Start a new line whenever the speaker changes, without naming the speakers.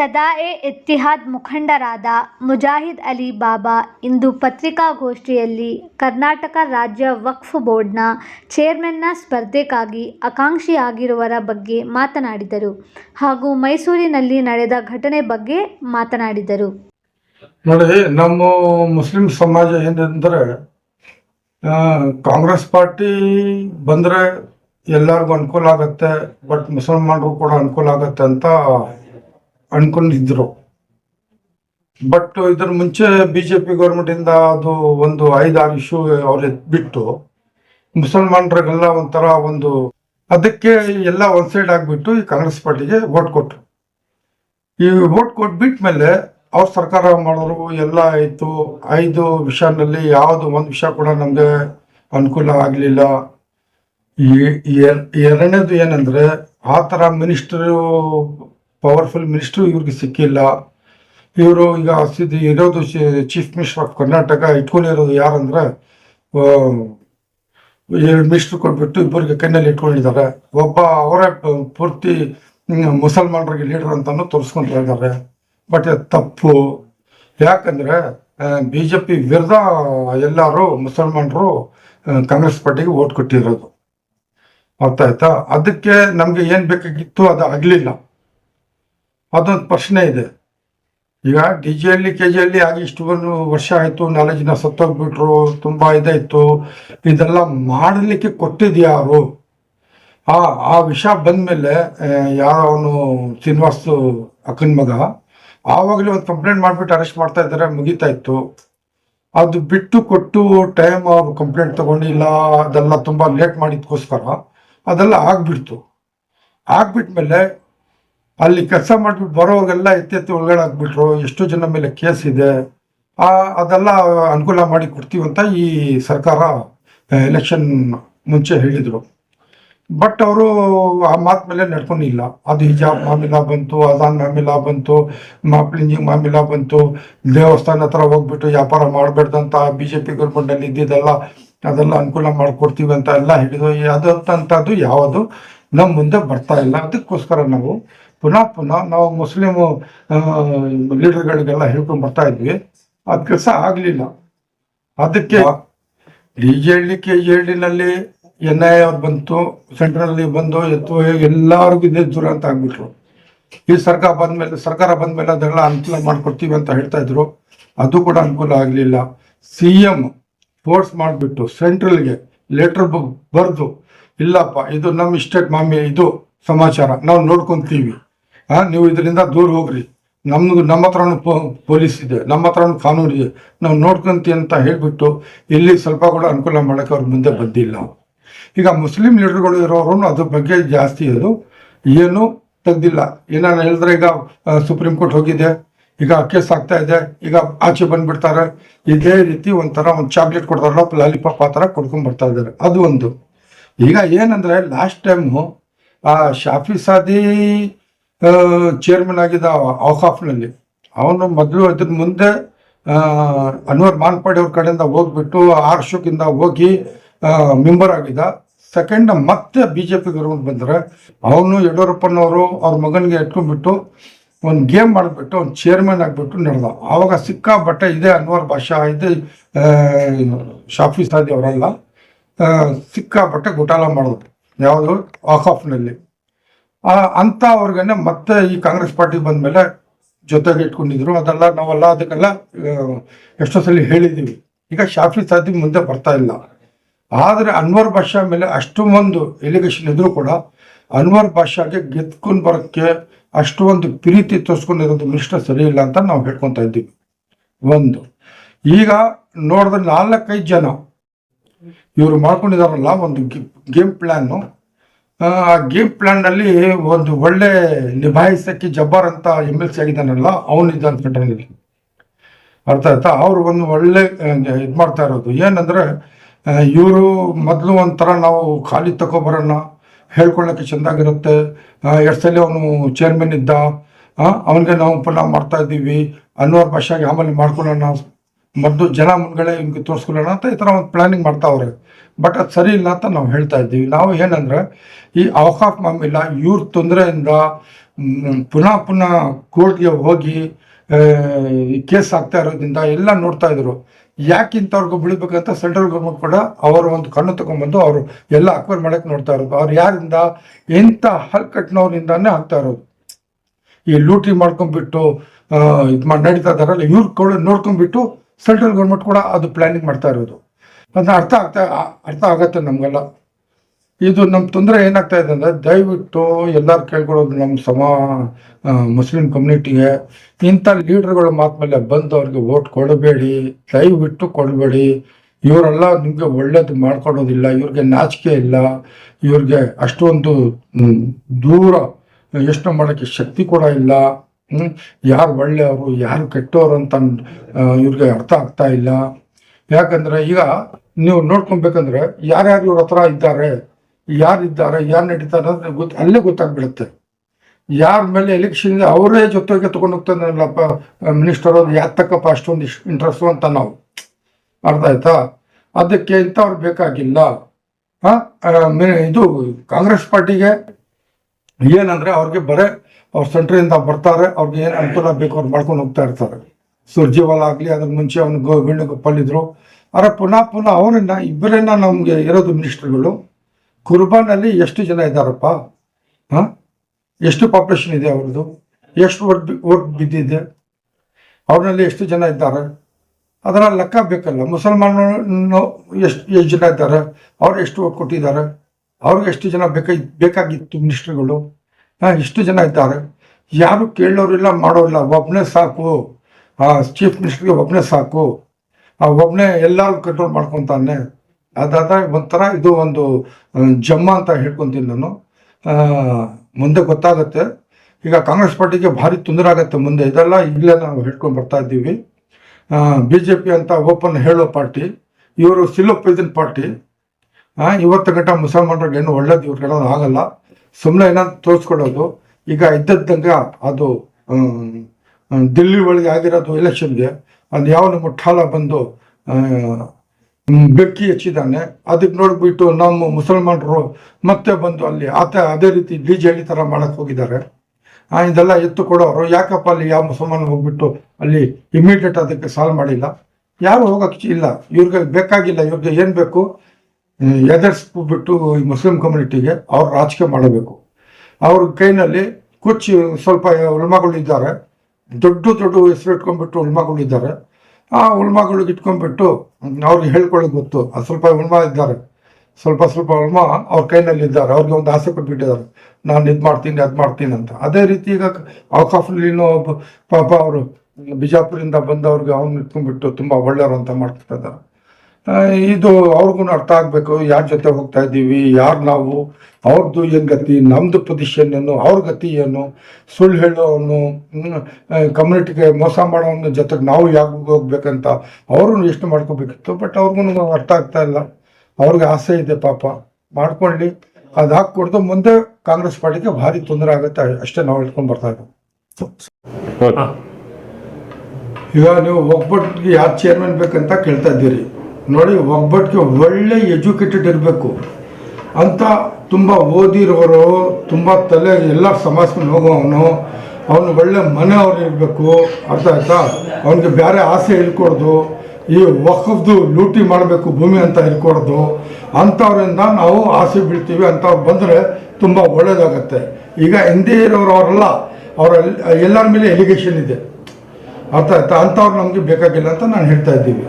ಸದಾಎ ಇತ್ತಿಹಾದ್ ಮುಖಂಡರಾದ ಮುಜಾಹಿದ್ ಅಲಿ ಬಾಬಾ ಇಂದು ಪತ್ರಿಕಾಗೋಷ್ಠಿಯಲ್ಲಿ ಕರ್ನಾಟಕ ರಾಜ್ಯ ವಕ್ಫ್ ಬೋರ್ಡ್ನ ಚೇರ್ಮನ್ನ ಸ್ಪರ್ಧೆಗಾಗಿ ಆಕಾಂಕ್ಷಿಯಾಗಿರುವರ ಬಗ್ಗೆ ಮಾತನಾಡಿದರು ಹಾಗೂ ಮೈಸೂರಿನಲ್ಲಿ ನಡೆದ ಘಟನೆ ಬಗ್ಗೆ ಮಾತನಾಡಿದರು.
ನೋಡಿ, ನಮ್ಮ ಮುಸ್ಲಿಂ ಸಮಾಜ ಏನಂದ್ರೆ ಕಾಂಗ್ರೆಸ್ ಪಾರ್ಟಿ ಬಂದ್ರೆ ಎಲ್ಲರಿಗೂ ಅನುಕೂಲ ಆಗತ್ತೆ, ಬಟ್ ಮುಸಲ್ಮಾನರು ಕೂಡ ಅನುಕೂಲ ಆಗತ್ತೆ ಅಂತ ಅನ್ಕೊಂಡಿದ್ರು. ಬಟ್ ಇದ್ರ ಮುಂಚೆ ಬಿಜೆಪಿ ಪಿ ಇಂದ ಅದು ಒಂದು ಐದಾರು ಇಶ್ಯೂ ಅವ್ರು ಬಿಟ್ಟು ಮುಸಲ್ಮಾನರಿಗೆಲ್ಲ ಒಂಥರ ಒಂದು ಅದಕ್ಕೆ ಎಲ್ಲ ಒನ್ ಸೈಡ್ ಆಗಿಬಿಟ್ಟು ಈ ಕಾಂಗ್ರೆಸ್ ಪಾರ್ಟಿಗೆ ವೋಟ್ ಕೊಟ್ರು. ಈ ವೋಟ್ ಕೊಟ್ಬಿಟ್ಮೇಲೆ ಅವ್ರ ಸರ್ಕಾರ ಮಾಡಿದ್ರು, ಎಲ್ಲ ಆಯಿತು. ಐದು ವಿಷಯನಲ್ಲಿ ಯಾವುದು ಒಂದು ವಿಷಯ ಕೂಡ ನಮಗೆ ಅನುಕೂಲ ಆಗಲಿಲ್ಲ. ಎರಡನೇದು ಏನಂದ್ರೆ ಆ ಥರ ಮಿನಿಸ್ಟರು ಪವರ್ಫುಲ್ ಮಿನಿಸ್ಟ್ರು ಇವ್ರಿಗೆ ಸಿಕ್ಕಿಲ್ಲ. ಇವರು ಈಗ ಸಿದ್ಧ ಇರೋದು ಚೀಫ್ ಮಿನಿಸ್ಟರ್ ಆಫ್ ಕರ್ನಾಟಕ ಇಟ್ಕೊಂಡಿರೋದು ಯಾರಂದ್ರೆ ಎರಡು ಮಿನಿಸ್ಟ್ರು ಕೊಟ್ಬಿಟ್ಟು ಇಬ್ಬರಿಗೆ ಕೈನಲ್ಲಿ ಇಟ್ಕೊಂಡಿದ್ದಾರೆ. ಒಬ್ಬ ಅವರೇ ಪೂರ್ತಿ ಮುಸಲ್ಮಾನರಿಗೆ ಲೀಡರ್ ಅಂತಾನು ತೋರಿಸ್ಕೊಂತ ಇದ್ದಾರೆ. ಬಟ್ ತಪ್ಪು. ಯಾಕಂದ್ರೆ ಬಿ ಜೆ ಪಿ ವಿರುದ್ಧ ಎಲ್ಲರೂ ಮುಸಲ್ಮಾನರು ಕಾಂಗ್ರೆಸ್ ಪಾರ್ಟಿಗೆ ಓಟ್ ಕೊಟ್ಟಿರೋದು. ಅರ್ಥ ಆಯ್ತಾ ಅದಕ್ಕೆ ನಮಗೆ ಏನು ಬೇಕಾಗಿತ್ತು ಅದು ಆಗ್ಲಿಲ್ಲ. ಅದೊಂದು ಪ್ರಶ್ನೆ ಇದೆ. ಈಗ ಡಿ ಅಲ್ಲಿ ಕೆ ಜಿ ಅಲ್ಲಿ ಆಗಿ ಇಷ್ಟು ಒಂದು ವರ್ಷ ಆಯ್ತು ನಾಲ್ಕು ಜನ ಸತ್ತೋಗ್ಬಿಟ್ರು, ತುಂಬಾ ಇದಾಯಿತು. ಇದೆಲ್ಲ ಮಾಡಲಿಕ್ಕೆ ಕೊಟ್ಟಿದ್ಯಾರು ಆ ಆ ವಿಷಯ ಬಂದ್ಮೇಲೆ ಅವನು ಶ್ರೀನಿವಾಸ್ ಅಕ್ಕನ ಮಗ, ಆವಾಗಲೇ ಒಂದು ಕಂಪ್ಲೇಂಟ್ ಮಾಡ್ಬಿಟ್ಟು ಅರೆಸ್ಟ್ ಮಾಡ್ತಾ ಇದ್ದಾರೆ, ಮುಗಿತಾ ಇತ್ತು. ಅದು ಬಿಟ್ಟು ಕೊಟ್ಟು ಟೈಮ್ ಅವರು ಕಂಪ್ಲೇಂಟ್ ತಗೊಂಡಿಲ್ಲ, ಅದೆಲ್ಲ ತುಂಬಾ ಲೇಟ್ ಮಾಡಿದ್ಕೋಸ್ಕರ, ಅದೆಲ್ಲ ಆಗ್ಬಿಡ್ತು. ಆಗ್ಬಿಟ್ಮೇಲೆ ಅಲ್ಲಿ ಕೆಲಸ ಮಾಡಿಬಿಟ್ಟು ಬರೋವಾಗೆಲ್ಲ ಎತ್ತೆತ್ತಿ ಎತ್ತಿ ಒಳಗಡೆ ಎಷ್ಟು ಜನ ಮೇಲೆ ಕೇಸ್ ಇದೆ. ಆ, ಅದೆಲ್ಲ ಅನುಕೂಲ ಮಾಡಿ ಕೊಡ್ತೀವಿ ಅಂತ ಈ ಸರ್ಕಾರ ಎಲೆಕ್ಷನ್ ಮುಂಚೆ ಹೇಳಿದ್ರು. ಬಟ್ ಅವರು ಆ ಮಾತು ಮೇಲೆ ನಡ್ಕೊಂಡಿಲ್ಲ. ಅದು ಹಿಜಾಬ್ ಮಾಮಿಲ ಬಂತು, ಅದಾನ್ ಮಾಮಿಲ ಬಂತು ಮಾಪ್ಲಿಂಜಿಂಗ್ ಮಾಮಿಲ ಬಂತು, ದೇವಸ್ಥಾನ ಹತ್ರ ಹೋಗ್ಬಿಟ್ಟು ವ್ಯಾಪಾರ ಮಾಡಬೇಡ್ದಂತ ಬಿ ಜೆ ಪಿ ಗೌರ್ಮೆಂಟಲ್ಲಿ ಇದ್ದಿದ್ದೆಲ್ಲ, ಅದೆಲ್ಲ ಅನುಕೂಲ ಮಾಡಿಕೊಡ್ತೀವಿ ಅಂತ ಎಲ್ಲ ಹಿಡಿದು ಅದಂತದ್ದು ಯಾವುದು ನಮ್ಮ ಮುಂದೆ ಬರ್ತಾ ಇಲ್ಲ. ಅದಕ್ಕೋಸ್ಕರ ನಾವು ಪುನಃ ಪುನಃ ನಾವು ಮುಸ್ಲಿಂ ಲೀಡರ್ಗಳಿಗೆಲ್ಲ ಹೇಳ್ಕೊಂಡು ಬರ್ತಾ ಇದ್ವಿ. ಅದ್ ಕೆಲಸ ಆಗ್ಲಿಲ್ಲ. ಅದಕ್ಕೆ D J Halli K G ಹಳ್ಳಿನಲ್ಲಿ ಎನ್ ಐ ಅವ್ರು ಬಂತು ಸೆಂಟ್ರಲ್ಲಿ ಬಂದು ಎತ್ತು ಎಲ್ಲರಿಗೂ ಇದೇ ದೂರ ಅಂತ ಆಗ್ಬಿಟ್ರು. ಈ ಸರ್ಕಾರ ಬಂದ್ಮೇಲೆ ಸರ್ಕಾರ ಬಂದ್ಮೇಲೆ ಅದೆಲ್ಲ ಅನುಕೂಲ ಮಾಡ್ಕೊಡ್ತೀವಿ ಅಂತ ಹೇಳ್ತಾ ಇದ್ರು. ಅದು ಕೂಡ ಅನುಕೂಲ ಆಗಲಿಲ್ಲ. ಸಿ ಎಂ ಫೋರ್ಸ್ ಮಾಡಿಬಿಟ್ಟು ಸೆಂಟ್ರಲ್ಗೆ ಲೆಟರ್ ಬುಕ್ ಬರೆದು ಇಲ್ಲಪ್ಪ ಇದು ನಮ್ಮ ಸ್ಟೇಟ್ ಮಾಮಿ ಇದು ಸಮಾಚಾರ ನಾವು ನೋಡ್ಕೊಂತೀವಿ. ನೀವು ಇದರಿಂದ ದೂರ ಹೋಗ್ರಿ. ನಮ್ಗೆ ನಮ್ಮ ಹತ್ರನೂ ಪೊಲೀಸ್ ಇದೆ. ನಮ್ಮ ಹತ್ರನೂ ಕಾನೂನು ಇದೆ. ನಾವು ನೋಡ್ಕೊಂತೀವಿ ಅಂತ ಹೇಳಿಬಿಟ್ಟು ಇಲ್ಲಿ ಸ್ವಲ್ಪ ಕೂಡ ಅನುಕೂಲ ಮಾಡೋಕೆ ಅವ್ರ ಮುಂದೆ ಬಂದಿಲ್ಲ. ಈಗ ಮುಸ್ಲಿಂ ಲೀಡರ್ಗಳು ಇರೋರು ಅದ್ರ ಬಗ್ಗೆ ಜಾಸ್ತಿ ಅದು ಏನು ತೆಗ್ದಿಲ್ಲ. ಏನಾರ ಹೇಳಿದ್ರೆ ಈಗ ಸುಪ್ರೀಂ ಕೋರ್ಟ್ ಹೋಗಿದೆ. ಈಗ ಕೇಸ್ ಆಗ್ತಾ ಇದೆ. ಈಗ ಆಚೆ ಬಂದ್ಬಿಡ್ತಾರೆ. ಇದೇ ರೀತಿ ಒಂಥರ ಒಂದು ಚಾಕ್ಲೇಟ್ ಕೊಡ್ತಾರಲ್ಲ ಲಾಲಿಪಾಪ್ ಆ ಥರ ಕೊಡ್ಕೊಂಡ್ ಬರ್ತಾ ಇದ್ದಾರೆ. ಅದು ಒಂದು. ಈಗ ಏನಂದ್ರೆ ಲಾಸ್ಟ್ ಟೈಮು ಆ, ಶಾಫಿ ಸಾದಿ ಚೇರ್ಮನ್ ಆಗಿದ್ದ ಔಕಾಫ್ನಲ್ಲಿ ಅವನು ಮೊದಲು ಅದ್ರ ಮುಂದೆ ಅನ್ವರ್ ಮಾನ್ಪಾಡಿ ಅವ್ರ ಕಡೆಯಿಂದ ಹೋಗ್ಬಿಟ್ಟು ಆರ್ ಶೋಕಿಂದ ಹೋಗಿ ಮೆಂಬರ್ ಆಗಿದ್ದ. ಸೆಕೆಂಡ್ ಮತ್ತೆ ಬಿ ಜೆ ಪಿ ಗೌರ್ಮೆಂಟ್ ಬಂದರೆ, ಅವನು ಯಡಿಯೂರಪ್ಪನವರು ಅವ್ರ ಮಗನಿಗೆ ಇಟ್ಕೊಂಡ್ಬಿಟ್ಟು ಒಂದು ಗೇಮ್ ಮಾಡಿಬಿಟ್ಟು, ಒಂದು ಚೇರ್ಮನ್ ಆಗಿಬಿಟ್ಟು ನಡೆದ. ಆವಾಗ ಸಿಕ್ಕಾಪಟ್ಟೆ ಇದೆ ಅನ್ವರ್ ಭಾಷಾ ಇದೆ ಶಾಫಿ ಸಾದಿ ಅವರೆಲ್ಲ ಸಿಕ್ಕ ಸಿಕ್ಕಾಪಟ್ಟೆ ಗುಟಾಲ ಮಾಡಿದ್ರು. ಯಾವುದು? ಆಫ್ನಲ್ಲಿ ಆ ಅಂತ ಅವ್ರಿಗೆ ಮತ್ತೆ ಈ ಕಾಂಗ್ರೆಸ್ ಪಾರ್ಟಿ ಬಂದ್ಮೇಲೆ ಜೊತೆಗೆ ಇಟ್ಕೊಂಡಿದ್ರು. ಅದೆಲ್ಲ ನಾವೆಲ್ಲ ಅದಕ್ಕೆಲ್ಲ ಎಷ್ಟೋ ಸಲ ಹೇಳಿದೀವಿ. ಈಗ ಶಾಫಿ ಸಾದಿ ಮುಂದೆ ಬರ್ತಾ ಇಲ್ಲ. ಆದರೆ ಅನ್ವರ್ ಭಾಷಾ ಮೇಲೆ ಅಷ್ಟು ಒಂದು ಎಲಿಗೇಷನ್ ಇದ್ರು ಕೂಡ ಅನ್ವರ್ ಭಾಷಾಗೆ ಗೆದ್ಕೊಂಡು ಬರೋಕ್ಕೆ ಅಷ್ಟು ಒಂದು ಪ್ರೀತಿ ತೋರಿಸ್ಕೊಂಡಿರೋದು ಮಿನಿಸ್ಟರ್ ಸರಿ ಇಲ್ಲ ಅಂತ ನಾವು ಹೇಳ್ಕೊತಾ ಇದ್ದೀವಿ. ಒಂದು. ಈಗ ನೋಡಿದ್ರೆ ನಾಲ್ಕೈದು ಜನ ಇವರು ಮಾಡ್ಕೊಂಡಿದಾರಲ್ಲ ಒಂದು ಗೇಮ್ ಪ್ಲಾನ್ ಆ ಗೇಮ್ ಪ್ಲಾನ್ನಲ್ಲಿ ಒಂದು ಒಳ್ಳೆ ನಿಭಾಯಿಸಕ್ಕೆ ಜಬ್ಬಾರ್ ಅಂತ ಎಂ ಎಲ್ ಸಿ ಆಗಿದ್ದಾನಲ್ಲ ಅವನಿದ್ದ ಸೆಂಟ್ರಲ್ಲಿ ಅರ್ಥ ಆಯ್ತಾ? ಅವ್ರು ಒಂದು ಒಳ್ಳೆ ಇದು ಮಾಡ್ತಾ ಇರೋದು. ಏನಂದ್ರೆ ಇವರು ಮೊದಲು ಒಂಥರ ನಾವು ಖಾಲಿ ತಗೊಬರೋಣ ಹೇಳ್ಕೊಳ್ಳೋಕೆ ಚೆಂದಾಗಿರುತ್ತೆ. ಎರಡು ಸಲ ಅವನು ಚೇರ್ಮನ್ ಇದ್ದ ಅವನಿಗೆ ನಾವು ಪುನಃ ಮಾಡ್ತಾ ಇದ್ದೀವಿ ಅನ್ನೋರ್ ಭಾಷೆಗೆ ಆಮೇಲೆ ಮಾಡ್ಕೊಳ್ಳೋಣ ಮೊದಲು ಜನ ಮುಂದ್ಗಡೆ ಹಿಂಗೆ ತೋರಿಸ್ಕೊಳ್ಳೋಣ ಅಂತ ಈ ಥರ ಒಂದು ಪ್ಲಾನಿಂಗ್ ಮಾಡ್ತಾವ್ರೆ. ಬಟ್ ಅದು ಸರಿ ಇಲ್ಲ ಅಂತ ನಾವು ಹೇಳ್ತಾ ಇದ್ದೀವಿ. ನಾವು ಏನಂದ್ರೆ, ಈ ಅವಕಾಫ್ ಮಾಮಿಲ್ಲ, ಇವ್ರ ತೊಂದರೆಯಿಂದ ಪುನಃ ಪುನಃ ಕೋರ್ಟ್ಗೆ ಹೋಗಿ ಕೇಸ್ ಆಗ್ತಾ ಇರೋದ್ರಿಂದ ಎಲ್ಲ ನೋಡ್ತಾ ಇದ್ರು. ಯಾಕೆ ಇಂಥವ್ರಿಗೆ ಬಿಡಬೇಕಂತ ಸೆಂಟ್ರಲ್ ಗೌರ್ಮೆಂಟ್ ಕೂಡ ಅವರ ಒಂದು ಕಣ್ಣು ತಗೊಂಡ್ಬಂದು ಅವರು ಎಲ್ಲ ಅಕ್ವೈರ್ ಮಾಡಕ್ಕೆ ನೋಡ್ತಾ ಇರೋದು. ಅವ್ರು ಯಾರಿಂದ? ಎಂಥ ಹಲ್ಕಟ್ನವ್ರಿಂದಾನೇ ಆಗ್ತಾ ಇರೋದು. ಈ ಲೂಟಿ ಮಾಡ್ಕೊಂಡ್ಬಿಟ್ಟು ಇದು ಮಾಡಿ ನಡೀತಾ ಇದಾರಲ್ಲ ಇವ್ರು ಕೂಡ ನೋಡ್ಕೊಂಡ್ಬಿಟ್ಟು ಸೆಂಟ್ರಲ್ ಗೌರ್ಮೆಂಟ್ ಕೂಡ ಅದು ಪ್ಲಾನಿಂಗ್ ಮಾಡ್ತಾ ಇರೋದು. ಅದನ್ನ ಅರ್ಥ ಆಗ್ತಾ ಅರ್ಥ ಆಗತ್ತೆ ನಮಗೆಲ್ಲ. ಇದು ನಮ್ಮ ತೊಂದರೆ ಏನಾಗ್ತಾ ಇದೆ ಅಂದರೆ ದಯವಿಟ್ಟು ಎಲ್ಲರೂ ಕೇಳ್ಕೊಳ್ಳೋದು ನಮ್ಮ ಸಮ ಮುಸ್ಲಿಂ ಕಮ್ಯುನಿಟಿಗೆ ಇಂಥ ಲೀಡರ್ಗಳ ಮಾತ ಮೇಲೆ ಬಂದು ಅವ್ರಿಗೆ ವೋಟ್ ಕೊಡಬೇಡಿ. ದಯವಿಟ್ಟು ಕೊಡಬೇಡಿ. ಇವರೆಲ್ಲ ನಿಮಗೆ ಒಳ್ಳೇದು ಮಾಡ್ಕೊಡೋದಿಲ್ಲ ಇವ್ರಿಗೆ ನಾಚಿಕೆ ಇಲ್ಲ. ಇವ್ರಿಗೆ ಅಷ್ಟೊಂದು ದೂರ ಯೋಚನೆ ಮಾಡೋಕ್ಕೆ ಶಕ್ತಿ ಕೂಡ ಇಲ್ಲ. ಹ್ಮ್? ಯಾರು ಒಳ್ಳೆಯವರು, ಯಾರು ಕೆಟ್ಟವರು ಅಂತ ಇವ್ರಿಗೆ ಅರ್ಥ ಆಗ್ತಾ ಇಲ್ಲ. ಯಾಕಂದ್ರೆ ಈಗ ನೀವು ನೋಡ್ಕೊಬೇಕಂದ್ರೆ ಯಾರ್ಯಾರು ಇವ್ರ ಹತ್ರ ಇದ್ದಾರೆ ಯಾರಿದ್ದಾರೆ ಯಾರು ನಡೀತಾರೆ ಅಂದ್ರೆ ಗೊತ್ತ ಅಲ್ಲೇ ಗೊತ್ತಾಗ್ಬಿಡುತ್ತೆ. ಯಾರ ಮೇಲೆ ಎಲೆಕ್ಷನ್ ಅವರೇ ಜೊತೆಗೆ ತಗೊಂಡು ಹೋಗ್ತಾನಲ್ಲಪ್ಪ ಮಿನಿಸ್ಟರ್ ಅವ್ರು ಯಾಕೆ ತಕ್ಕಪ್ಪ ಅಷ್ಟೊಂದು ಇಂಟ್ರೆಸ್ಟ್ ಅಂತ ನಾವು. ಅರ್ಥ ಆಯ್ತಾ? ಅದಕ್ಕೆ ಇಂಥವ್ರು ಬೇಕಾಗಿಲ್ಲ. ಹಾ ಇದು ಕಾಂಗ್ರೆಸ್ ಪಾರ್ಟಿಗೆ ಏನಂದ್ರೆ ಅವ್ರಿಗೆ ಬರೇ ಅವ್ರ ಸೆಂಟ್ರಿಂದ ಬರ್ತಾರೆ, ಅವ್ರಿಗೆ ಏನು ಅನುಕೂಲ ಬೇಕು ಅವ್ರು ಮಾಡ್ಕೊಂಡು ಹೋಗ್ತಾ ಇರ್ತಾರೆ. ಸುರ್ಜಿವಾಲ ಆಗಲಿ, ಅದ್ರ ಮುಂಚೆ ಅವನು ಗೋ ವೇಣುಗೋಪಾಲ್ ಇದ್ರು ಆದ್ರೆ ಪುನಃ ಪುನಃ ಅವರನ್ನ, ಇಬ್ಬರನ್ನ ನಮಗೆ ಇರೋದು ಮಿನಿಸ್ಟರ್ಗಳು. ಕುರ್ಬಾನಲ್ಲಿ ಎಷ್ಟು ಜನ ಇದ್ದಾರಪ್ಪ ಹಾಂ? ಎಷ್ಟು ಪಾಪ್ಯುಲೇಷನ್ ಇದೆ ಅವ್ರದ್ದು ಎಷ್ಟು ಓಟ್ ಓಟ್ ಬಿದ್ದಿದೆ? ಅವ್ರನ್ನಲ್ಲಿ ಎಷ್ಟು ಜನ ಇದ್ದಾರೆ? ಅದರ ಲೆಕ್ಕ ಬೇಕಲ್ಲ. ಮುಸಲ್ಮಾನರು ಎಷ್ಟು ಎಷ್ಟು ಜನ ಇದ್ದಾರೆ? ಅವ್ರು ಎಷ್ಟು ಓಟ್ ಕೊಟ್ಟಿದ್ದಾರೆ? ಅವ್ರಿಗೆ ಎಷ್ಟು ಜನ ಬೇಕಾಗಿ ಬೇಕಾಗಿತ್ತು ಮಿನಿಸ್ಟ್ರುಗಳು? ಹಾಂ ಎಷ್ಟು ಜನ ಇದ್ದಾರೆ. ಯಾರು ಕೇಳೋರಿಲ್ಲ ಮಾಡೋರಿಲ್ಲ. ಒಬ್ಬನೇ ಸಾಕು. ಆ ಚೀಫ್ ಮಿನಿಸ್ಟರ್ಗೆ ಒಬ್ಬನೇ ಸಾಕು. ಆ ಒಬ್ಬನೇ ಎಲ್ಲರೂ ಕಂಟ್ರೋಲ್ ಮಾಡ್ಕೊತಾನೆ. ಅದಾದ ಒಂಥರ ಇದು ಒಂದು ಜಮ್ಮ ಅಂತ ಹೇಳ್ಕೊತೀನಿ ನಾನು. ಮುಂದೆ ಗೊತ್ತಾಗುತ್ತೆ. ಈಗ ಕಾಂಗ್ರೆಸ್ ಪಾರ್ಟಿಗೆ ಭಾರಿ ತೊಂದರೆ ಆಗುತ್ತೆ ಮುಂದೆ. ಇದೆಲ್ಲ ಇಲ್ಲೇ ನಾವು ಹೇಳ್ಕೊಂಡು ಬರ್ತಾ ಇದ್ದೀವಿ. ಬಿ ಜೆ ಪಿ ಅಂತ ಓಪನ್ ಹೇಳೋ ಪಾರ್ಟಿ ಇವರು ಸಿಲೋಪಿದನ್ ಪಾರ್ಟಿ. ಆ, ಇವತ್ತು ಗಂಟ ಮುಸಲ್ಮಾನರಿಗೆ ಏನು ಒಳ್ಳೇದು ಇವ್ರಿಗೆಲ್ಲ ಆಗಲ್ಲ. ಸುಮ್ಮನೆ ಏನಾದ್ರು ತೋರಿಸ್ಕೊಡೋದು ಈಗ ಇದ್ದದ್ದಂಗೆ ಅದು ದಿಲ್ಲಿ ಒಳಗೆ ಆಗಿರೋದು ಎಲೆಕ್ಷನ್ಗೆ ಅದು ಯಾವನು ಮುಠಾಲ ಬಂದು ಬೆಕ್ಕಿ ಹೆಚ್ಚಿದ್ದಾನೆ. ಅದಕ್ಕೆ ನೋಡ್ಬಿಟ್ಟು ನಮ್ಮ ಮುಸಲ್ಮಾನರು ಮತ್ತೆ ಬಂದು ಅಲ್ಲಿ ಆತ ಅದೇ ರೀತಿ ಡಿ ಜೆ ಡಿ ಥರ ಮಾಡಕ್ಕೆ ಹೋಗಿದ್ದಾರೆ. ಇದೆಲ್ಲ ಎತ್ತು ಕೊಡೋರು. ಯಾಕಪ್ಪ ಅಲ್ಲಿ ಯಾವ ಮುಸಲ್ಮಾನ ಹೋಗ್ಬಿಟ್ಟು ಅಲ್ಲಿ ಇಮಿಡಿಯೇಟ್ ಅದಕ್ಕೆ ಸಾಲ್ವ್ ಮಾಡಿಲ್ಲ? ಯಾರು ಹೋಗಕ್ಕೆ ಇಲ್ಲ. ಇವ್ರಿಗೆ ಬೇಕಾಗಿಲ್ಲ. ಇವ್ರಿಗೆ ಏನು ಬೇಕು? ಎದರ್ಸ್ಬಿಟ್ಟು ಈ ಮುಸ್ಲಿಂ ಕಮ್ಯುನಿಟಿಗೆ ಅವ್ರು ರಾಜಕೀಯ ಮಾಡಬೇಕು. ಅವ್ರ ಕೈನಲ್ಲಿ ಕುಚ್ಚಿ ಸ್ವಲ್ಪ ಉಲ್ಮಗಳು ಇದ್ದಾರೆ. ದೊಡ್ಡ ದೊಡ್ಡ ಹೆಸರು ಇಟ್ಕೊಂಡ್ಬಿಟ್ಟು ಉಲ್ಮಗಳು ಇದ್ದಾರೆ. ಆ ಉಲ್ಮಗಳು ಇಟ್ಕೊಂಡ್ಬಿಟ್ಟು ಅವ್ರಿಗೆ ಹೇಳ್ಕೊಳ್ಳೋದು ಗೊತ್ತು. ಅದು ಸ್ವಲ್ಪ ಉಲ್ಮ ಇದ್ದಾರೆ. ಸ್ವಲ್ಪ ಸ್ವಲ್ಪ ಉಲ್ಮ ಅವ್ರ ಕೈನಲ್ಲಿ ಇದ್ದಾರೆ. ಅವ್ರಿಗೆ ಒಂದು ಆಸೆ ಕೊಟ್ಬಿಟ್ಟಿದ್ದಾರೆ. ನಾನು ಇದು ಮಾಡ್ತೀನಿ ಅದು ಮಾಡ್ತೀನಿ ಅಂತ. ಅದೇ ರೀತಿ ಈಗ ಒಬ್ಬ ಪಾಪ ಅವರು ಬಿಜಾಪುರಿಂದ ಬಂದವ್ರಿಗೆ ಅವ್ನು ಇಟ್ಕೊಂಡ್ಬಿಟ್ಟು ತುಂಬ ಒಳ್ಳೆಯವರು ಅಂತ ಮಾಡ್ತಾ ಇದ್ದಾರೆ ಆ, ಇದು ಅವ್ರಿಗೂ ಅರ್ಥ ಆಗಬೇಕು ಯಾರ ಜೊತೆ ಹೋಗ್ತಾ ಇದ್ದೀವಿ ಯಾರು ನಾವು ಅವ್ರದ್ದು ಏನು ಗತಿ ನಮ್ಮದು ಪೊಸಿಷನ್ ಏನು ಅವ್ರ ಗತಿ ಏನು ಸುಳ್ಳು ಹೇಳೋನು ಕಮ್ಯುನಿಟಿಗೆ ಮೋಸ ಮಾಡೋನ ಜೊತೆಗೆ ನಾವು ಯಾಕೆ ಹೋಗ್ಬೇಕಂತ ಅವರು ಎಷ್ಟು ಮಾಡ್ಕೋಬೇಕಿತ್ತು ಬಟ್ ಅವ್ರಿಗೂ ಅರ್ಥ ಆಗ್ತಾ ಇಲ್ಲ. ಅವ್ರಿಗೆ ಆಸೆ ಇದೆ ಪಾಪ. ಮಾಡ್ಕೊಳ್ಳಿ. ಅದು ಹಾಕ್ಕೊಡ್ದು ಮುಂದೆ ಕಾಂಗ್ರೆಸ್ ಪಾರ್ಟಿಗೆ ಭಾರಿ ತೊಂದರೆ ಆಗುತ್ತೆ ಅಷ್ಟೇ ನಾವು ಹೇಳ್ಕೊಂಡು ಬರ್ತಾ ಇದ್ದೀವಿ ಈಗ ನೀವು ಒಬ್ಬಟ್ಟಿಗೆ ಯಾರು ಚೇರ್ಮನ್ ಬೇಕಂತ ಕೇಳ್ತಾ ಇದ್ದೀರಿ. ನೋಡಿ ಒಬ್ಬಟ್ಟಿಗೆ ಒಳ್ಳೆ ಎಜುಕೇಟೆಡ್ ಇರಬೇಕು. ಅಂತ ತುಂಬ ಓದಿರೋರು, ತುಂಬ ತಲೆ ಎಲ್ಲ ಸಮಾಜಕ್ಕೆ ಹೋಗೋವನು ಅವನು ಒಳ್ಳೆ ಮನೆಯವ್ರು ಇರಬೇಕು. ಅರ್ಥ ಆಯ್ತಾ? ಅವನಿಗೆ ಬೇರೆ ಆಸೆ ಇಳ್ಕೊಡ್ದು ಈ ಒಕ್ಕದ್ದು ಲೂಟಿ ಮಾಡಬೇಕು, ಭೂಮಿ ಅಂತ ಇಳ್ಕೊಡ್ದು ಅಂಥವ್ರಿಂದ ನಾವು ಆಸೆ ಬೀಳ್ತೀವಿ ಅಂಥವ್ರು ಬಂದರೆ ತುಂಬ ಒಳ್ಳೇದಾಗತ್ತೆ. ಈಗ ಹಿಂದೆ ಇರೋರು ಅವರೆಲ್ಲ ಅವರ ಎಲ್ಲರ ಮೇಲೆ ಎಲಿಗೇಷನ್ ಇದೆ. ಅರ್ಥ ಆಯ್ತಾ? ಅಂಥವ್ರು ನಮಗೆ ಬೇಕಾಗಿಲ್ಲ ಅಂತ ನಾನು ಹೇಳ್ತಾ ಇದ್ದೀವಿ.